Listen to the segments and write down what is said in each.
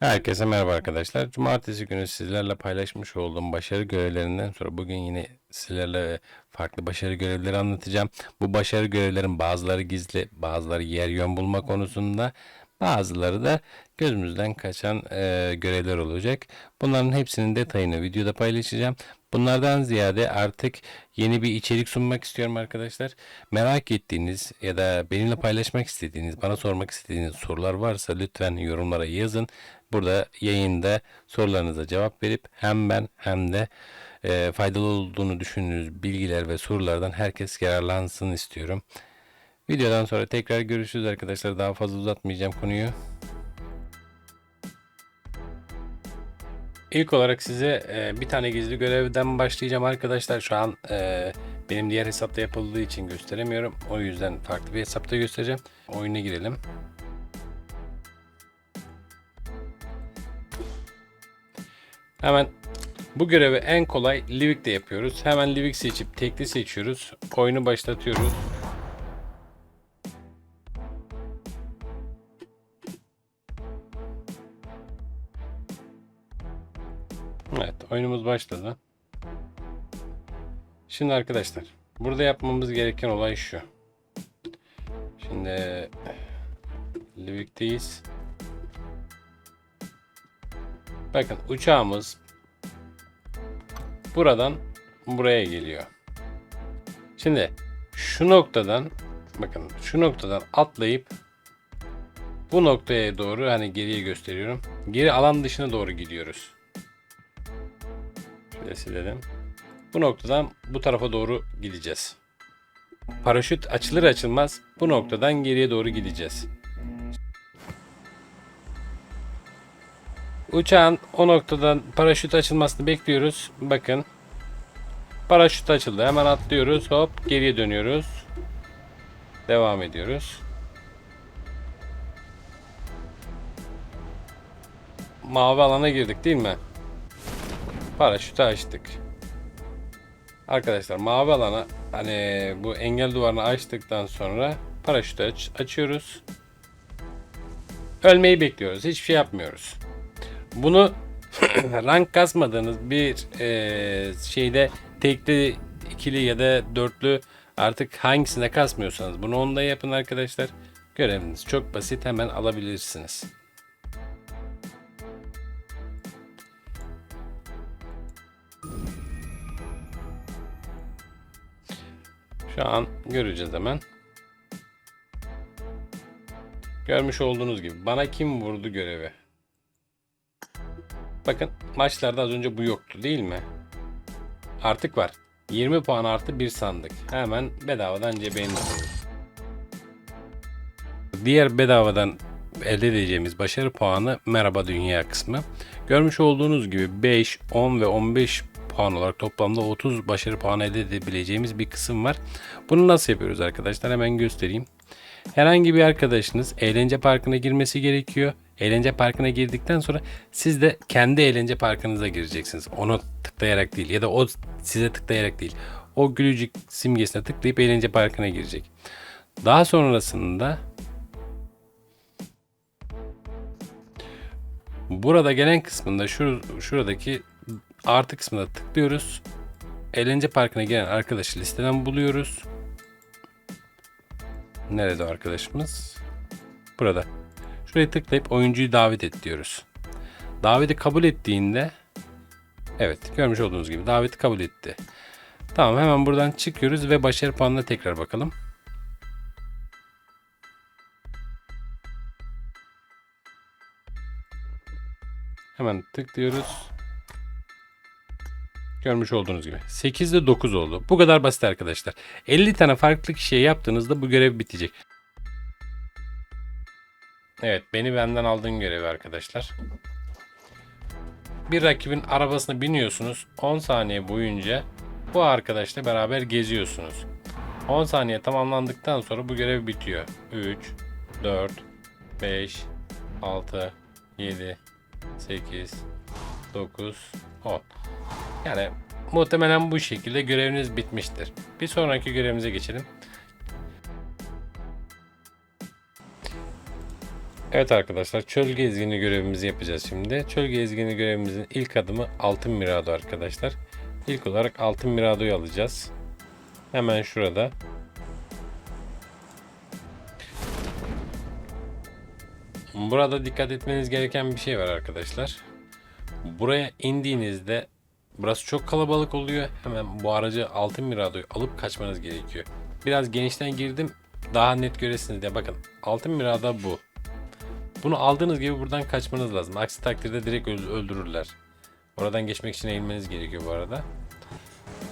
Herkese merhaba arkadaşlar. Cumartesi günü sizlerle paylaşmış olduğum başarı görevlerinden sonra bugün yine sizlerle farklı başarı görevleri anlatacağım. Bu başarı görevlerin bazıları gizli, bazıları yer yön bulma konusunda, bazıları da gözümüzden kaçan e, görevler olacak. Bunların hepsinin detayını videoda paylaşacağım. Bunlardan ziyade artık yeni bir içerik sunmak istiyorum arkadaşlar. Merak ettiğiniz ya da benimle paylaşmak istediğiniz, bana sormak istediğiniz sorular varsa lütfen yorumlara yazın. Burada yayında sorularınıza cevap verip hem ben hem de e, faydalı olduğunu düşündüğünüz bilgiler ve sorulardan herkes yararlansın istiyorum. Videodan sonra tekrar görüşürüz arkadaşlar. Daha fazla uzatmayacağım konuyu. İlk olarak size e, bir tane gizli görevden başlayacağım arkadaşlar. Şu an e, benim diğer hesapta yapıldığı için gösteremiyorum. O yüzden farklı bir hesapta göstereceğim. Oyuna girelim. Hemen bu görevi en kolay Livik'te yapıyoruz. Hemen Livik seçip tekli seçiyoruz. Oyunu başlatıyoruz. Başladı. Şimdi arkadaşlar, burada yapmamız gereken olay şu. Şimdi Livik'teyiz. Bakın uçağımız buradan buraya geliyor. Şimdi şu noktadan bakın şu noktadan atlayıp bu noktaya doğru hani geriye gösteriyorum. Geri alan dışına doğru gidiyoruz. Şöyle. Bu noktadan bu tarafa doğru gideceğiz. Paraşüt açılır açılmaz bu noktadan geriye doğru gideceğiz. Uçağın o noktadan paraşüt açılmasını bekliyoruz. Bakın. Paraşüt açıldı. Hemen atlıyoruz. Hop geriye dönüyoruz. Devam ediyoruz. Mavi alana girdik değil mi? Paraşütü açtık. Arkadaşlar mavi alana hani bu engel duvarını açtıktan sonra paraşütü aç açıyoruz. Ölmeyi bekliyoruz. Hiçbir şey yapmıyoruz. Bunu rank kasmadığınız bir e, şeyde tekli, ikili ya da dörtlü artık hangisinde kasmıyorsanız bunu onda yapın arkadaşlar. Göreviniz çok basit hemen alabilirsiniz. Şu an göreceğiz hemen. Görmüş olduğunuz gibi bana kim vurdu görevi. Bakın maçlarda az önce bu yoktu değil mi? Artık var. 20 puan artı bir sandık. Hemen bedavadan cebe. Diğer bedavadan elde edeceğimiz başarı puanı merhaba dünya kısmı. Görmüş olduğunuz gibi 5, 10 ve 15 puan olarak toplamda 30 başarı puanı elde edebileceğimiz bir kısım var. Bunu nasıl yapıyoruz arkadaşlar? Hemen göstereyim. Herhangi bir arkadaşınız eğlence parkına girmesi gerekiyor. Eğlence parkına girdikten sonra siz de kendi eğlence parkınıza gireceksiniz. Onu tıklayarak değil ya da o size tıklayarak değil. O gülücük simgesine tıklayıp eğlence parkına girecek. Daha sonrasında burada gelen kısmında şu şuradaki artı kısmına tıklıyoruz. Eğlence parkına gelen arkadaşı listeden buluyoruz. Nerede arkadaşımız? Burada. Şuraya tıklayıp oyuncuyu davet et diyoruz. Daveti kabul ettiğinde evet görmüş olduğunuz gibi daveti kabul etti. Tamam hemen buradan çıkıyoruz ve başarı puanına tekrar bakalım. Hemen tıklıyoruz. Görmüş olduğunuz gibi. 8'de 9 oldu. Bu kadar basit arkadaşlar. 50 tane farklı kişiye yaptığınızda bu görev bitecek. Evet beni benden aldığın görevi arkadaşlar. Bir rakibin arabasına biniyorsunuz. 10 saniye boyunca bu arkadaşla beraber geziyorsunuz. 10 saniye tamamlandıktan sonra bu görev bitiyor. 3, 4, 5, 6, 7, 8, 9, 10. Yani muhtemelen bu şekilde göreviniz bitmiştir. Bir sonraki görevimize geçelim. Evet arkadaşlar çöl gezgini görevimizi yapacağız şimdi. Çöl gezgini görevimizin ilk adımı altın mirado arkadaşlar. İlk olarak altın miradoyu alacağız. Hemen şurada. Burada dikkat etmeniz gereken bir şey var arkadaşlar. Buraya indiğinizde burası çok kalabalık oluyor. Hemen bu aracı altın miradoyu alıp kaçmanız gerekiyor. Biraz genişten girdim daha net göresiniz diye bakın. Altın mirada bu. Bunu aldığınız gibi buradan kaçmanız lazım. Aksi takdirde direkt öl- öldürürler. Oradan geçmek için eğilmeniz gerekiyor bu arada.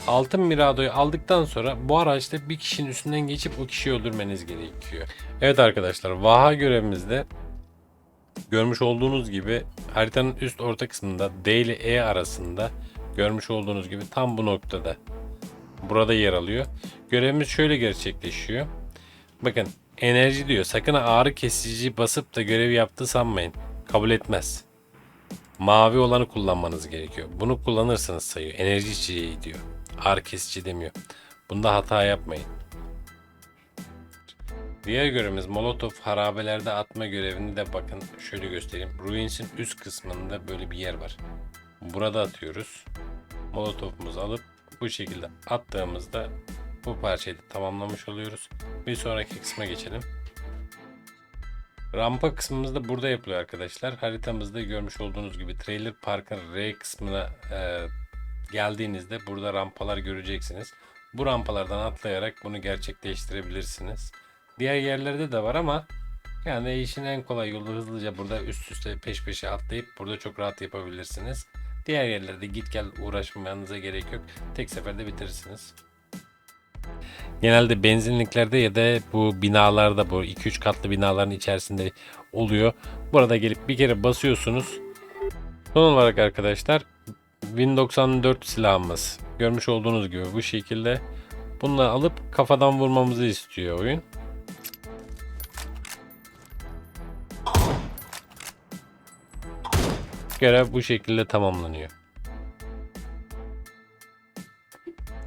Altın Mirado'yu aldıktan sonra bu araçta bir kişinin üstünden geçip o kişiyi öldürmeniz gerekiyor. Evet arkadaşlar Vaha görevimizde görmüş olduğunuz gibi haritanın üst orta kısmında D ile E arasında görmüş olduğunuz gibi tam bu noktada burada yer alıyor. Görevimiz şöyle gerçekleşiyor. Bakın enerji diyor. Sakın ağrı kesici basıp da görev yaptı sanmayın. Kabul etmez. Mavi olanı kullanmanız gerekiyor. Bunu kullanırsanız sayıyor. Enerji içeceği diyor. Ağrı kesici demiyor. Bunda hata yapmayın. Diğer görevimiz Molotov harabelerde atma görevini de bakın şöyle göstereyim. Ruins'in üst kısmında böyle bir yer var. Burada atıyoruz. Molotov'umuzu alıp bu şekilde attığımızda bu parçayı da tamamlamış oluyoruz. Bir sonraki kısma geçelim. Rampa kısmımız da burada yapılıyor arkadaşlar. Haritamızda görmüş olduğunuz gibi Trailer Park'ın R kısmına e, geldiğinizde burada rampalar göreceksiniz. Bu rampalardan atlayarak bunu gerçekleştirebilirsiniz. Diğer yerlerde de var ama yani işin en kolay yolu hızlıca burada üst üste peş peşe atlayıp burada çok rahat yapabilirsiniz. Diğer yerlerde git gel uğraşmanıza gerek yok. Tek seferde bitirirsiniz. Genelde benzinliklerde ya da bu binalarda bu 2-3 katlı binaların içerisinde oluyor. Burada gelip bir kere basıyorsunuz. Son olarak arkadaşlar Win 94 silahımız. Görmüş olduğunuz gibi bu şekilde. Bunları alıp kafadan vurmamızı istiyor oyun. Görev bu şekilde tamamlanıyor.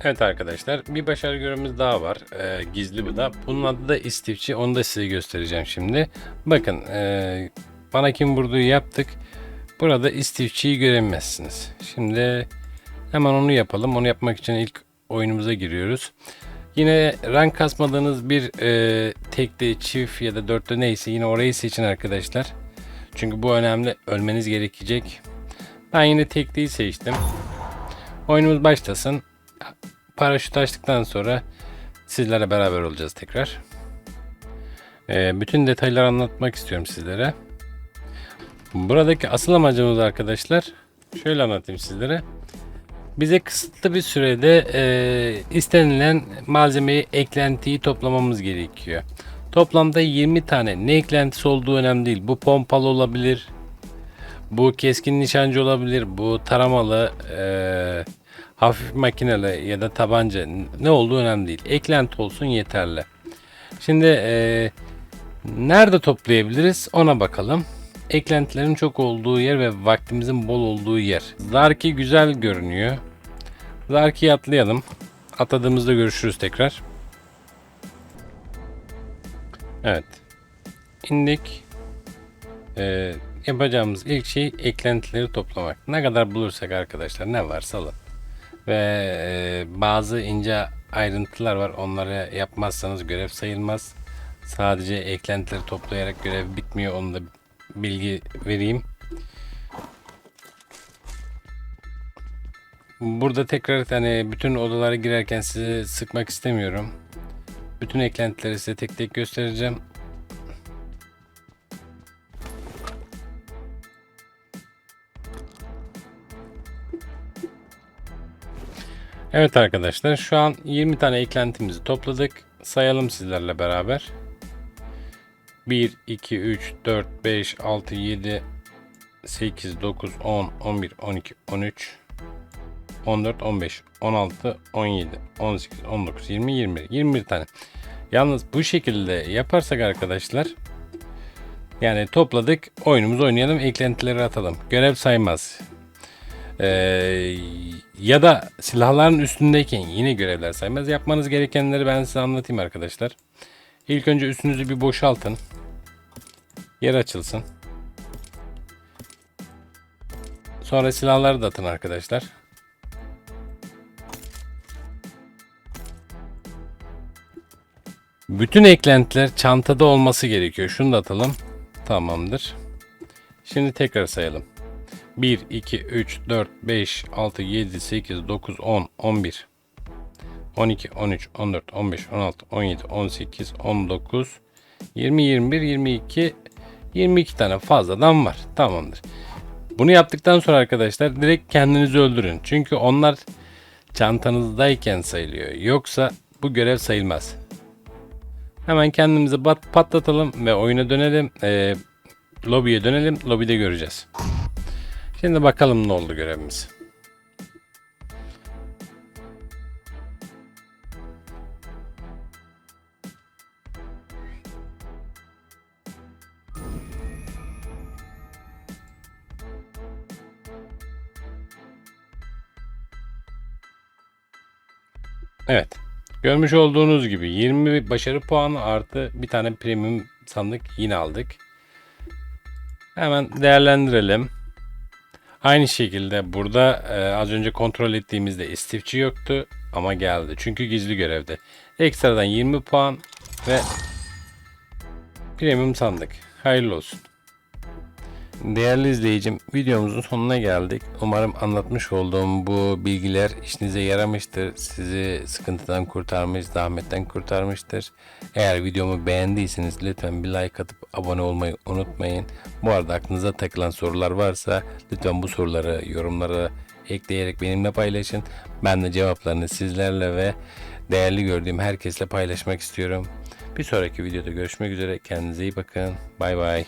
Evet arkadaşlar bir başarı görevimiz daha var. Ee, gizli bu da. Bunun adı da istifçi. Onu da size göstereceğim şimdi. Bakın ee, bana kim vurduğu yaptık. Burada istifçiyi göremezsiniz. Şimdi hemen onu yapalım. Onu yapmak için ilk oyunumuza giriyoruz. Yine rank kasmadığınız bir e, tekli, çift ya da dörtlü neyse yine orayı seçin arkadaşlar. Çünkü bu önemli. Ölmeniz gerekecek. Ben yine tekliyi seçtim. Oyunumuz başlasın. Paraşüt açtıktan sonra sizlerle beraber olacağız tekrar. Ee, bütün detayları anlatmak istiyorum sizlere. Buradaki asıl amacımız arkadaşlar şöyle anlatayım sizlere. Bize kısıtlı bir sürede e, istenilen malzemeyi, eklentiyi toplamamız gerekiyor. Toplamda 20 tane. Ne eklentisi olduğu önemli değil. Bu pompalı olabilir. Bu keskin nişancı olabilir. Bu taramalı, e, hafif makineli ya da tabanca ne olduğu önemli değil. Eklenti olsun yeterli. Şimdi e, nerede toplayabiliriz ona bakalım. Eklentilerin çok olduğu yer ve vaktimizin bol olduğu yer. Zarki güzel görünüyor. Zarki'yi atlayalım. Atladığımızda görüşürüz tekrar. Evet. İndik. Ee, yapacağımız ilk şey eklentileri toplamak. Ne kadar bulursak arkadaşlar ne varsa alın. Ve e, bazı ince ayrıntılar var. Onları yapmazsanız görev sayılmaz. Sadece eklentileri toplayarak görev bitmiyor. Onu da bilgi vereyim. Burada tekrar hani bütün odalara girerken sizi sıkmak istemiyorum. Bütün eklentileri size tek tek göstereceğim. Evet arkadaşlar şu an 20 tane eklentimizi topladık. Sayalım sizlerle beraber. 1, 2, 3, 4, 5, 6, 7, 8, 9, 10, 11, 12, 13, 14, 15, 16, 17, 18, 19, 20, 21. 21 tane. Yalnız bu şekilde yaparsak arkadaşlar yani topladık oyunumuzu oynayalım eklentileri atalım. Görev saymaz. Ee, ya da silahların üstündeyken yine görevler saymaz. Yapmanız gerekenleri ben size anlatayım arkadaşlar. İlk önce üstünüzü bir boşaltın. Yer açılsın. Sonra silahları da atın arkadaşlar. Bütün eklentiler çantada olması gerekiyor. Şunu da atalım. Tamamdır. Şimdi tekrar sayalım. 1, 2, 3, 4, 5, 6, 7, 8, 9, 10, 11, 12, 13, 14, 15, 16, 17, 18, 19, 20, 21, 22, 22 tane fazladan var. Tamamdır. Bunu yaptıktan sonra arkadaşlar direkt kendinizi öldürün. Çünkü onlar çantanızdayken sayılıyor. Yoksa bu görev sayılmaz. Hemen kendimizi bat- patlatalım ve oyuna dönelim. Ee, lobiye dönelim. Lobide göreceğiz. Şimdi bakalım ne oldu görevimiz. Evet. Görmüş olduğunuz gibi 20 başarı puanı artı bir tane premium sandık yine aldık. Hemen değerlendirelim. Aynı şekilde burada e, az önce kontrol ettiğimizde istifçi yoktu ama geldi. Çünkü gizli görevde. Ekstradan 20 puan ve premium sandık. Hayırlı olsun. Değerli izleyicim, videomuzun sonuna geldik. Umarım anlatmış olduğum bu bilgiler işinize yaramıştır. Sizi sıkıntıdan kurtarmış, zahmetten kurtarmıştır. Eğer videomu beğendiyseniz lütfen bir like atıp abone olmayı unutmayın. Bu arada aklınıza takılan sorular varsa lütfen bu soruları yorumlara ekleyerek benimle paylaşın. Ben de cevaplarını sizlerle ve değerli gördüğüm herkesle paylaşmak istiyorum. Bir sonraki videoda görüşmek üzere. Kendinize iyi bakın. Bay bay.